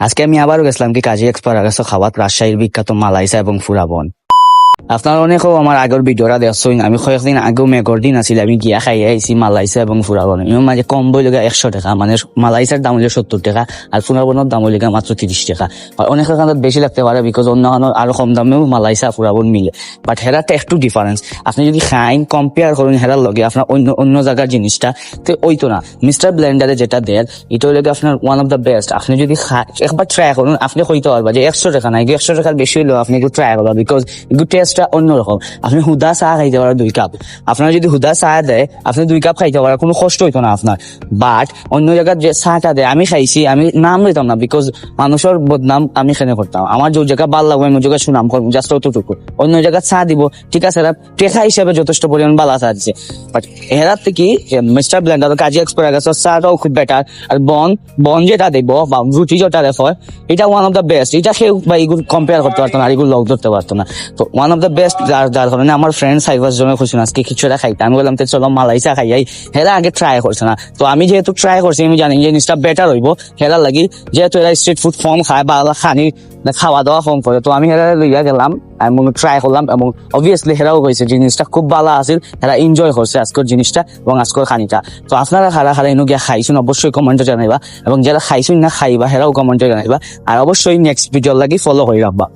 আজকে আমি আবারও গেছিলাম কি কাজী এক্সপার খাওয়াত রাজশাহীর বিখ্যাত মালাইসা এবং ফুরাবন। আপনার অনেকেও আমার আগের ভিডিওটা দেখছেন। আমি কয়েকদিন আগেও মেঘর দিন আছিল। আমি গিয়া খাই আইছি মালাইসা এবং ফুরাবন মাঝে কম বই লগা একশো টাকা। মানে মালাইসার দাম হলে সত্তর টাকা আর ফুরাবনের দাম হলে মাত্র তিরিশ টাকা। আর অনেকের কাছে বেশি লাগতে পারে বিকজ অন্য আরও কম দামেও মালাইসা ফুরাবন মিলে। বাট হেরাতে একটু ডিফারেন্স আপনি যদি খাইন কম্পেয়ার করুন হেরার লগে আপনার অন্য অন্য জায়গার জিনিসটা তো ওই তো না। মিস্টার ব্লেন্ডারে যেটা দেয় এটা হলে আপনার ওয়ান অফ দ্য বেস্ট আপনি যদি একবার ট্রাই করুন আপনি কইতে পারবা যে একশো টাকা না একশো টাকার বেশি হলেও আপনি একটু ট্রাই করবা বিকজ একটু টেস্টটা অন্যরকম আপনি হুদা চা খাইতে পারেন দুই কাপ। আপনার যদি হুদা চা দেয়, আপনি দুই কাপ খাইতে পারেন কোনো কষ্ট হইতো না আপনার বাট অন্য জায়গার যে চাটা দেয়, আমি খাইছি, আমি নাম লইতাম না বিকজ মানুষের বদনাম আমি এখানে করতাম আমার যে জায়গা ভালো লাগবে আমি জায়গায় সুনাম করব জাস্ট অতটুকু অন্য জায়গায় চা দিব, ঠিক আছে এরা টেকা হিসাবে যথেষ্ট পরিমাণ বালা চা দিচ্ছে বাট এরার থেকে মিস্টার ব্লেন্ডার কাজী এক্সপোর্ট গেছে চাটাও খুব বেটার আর বন বন যেটা দেব, বা রুটি যেটা রেফার এটা ওয়ান অফ দ্য বেস্ট এটা কেউ বা এগুলো কম্পেয়ার করতে পারতো না আর এগুলো লক ধরতে পারতো না। তো ওয়ান অফ দ্য বেস্ট যার যার কারণে আমার ফ্রেন্ড সাইবাস জন্য খুশি না। আজকে কিছু খাইতে। আমি বললাম তো চলো মালাইসা খাইয়াই হেরা আগে ট্রাই করছে না। তো আমি যেহেতু ট্রাই করছি, আমি জানি যে, জিনিসটা বেটার হইব। হেরা লাগি যেহেতু এরা স্ট্রিট ফুড ফর্ম খায় বা খানি খাওয়া দাওয়া ফর্ম করে, তো আমি হেরা লইয়া গেলাম এবং ট্রাই করলাম এবং অবভিয়াসলি হেরাও কইছে জিনিসটা খুব ভালো আছিল, হেরা এনজয় করছে আজকের জিনিসটা এবং আজকের খানিটা। তো আপনারা খারা খারা এনু গিয়া খাইছুন অবশ্যই কমেন্টে জানাইবা। এবং যারা খাইছুন না খাইবা, হেরাও কমেন্টে জানাইবা। আর অবশ্যই নেক্সট ভিডিও লাগি ফলো হয়ে রাখবা।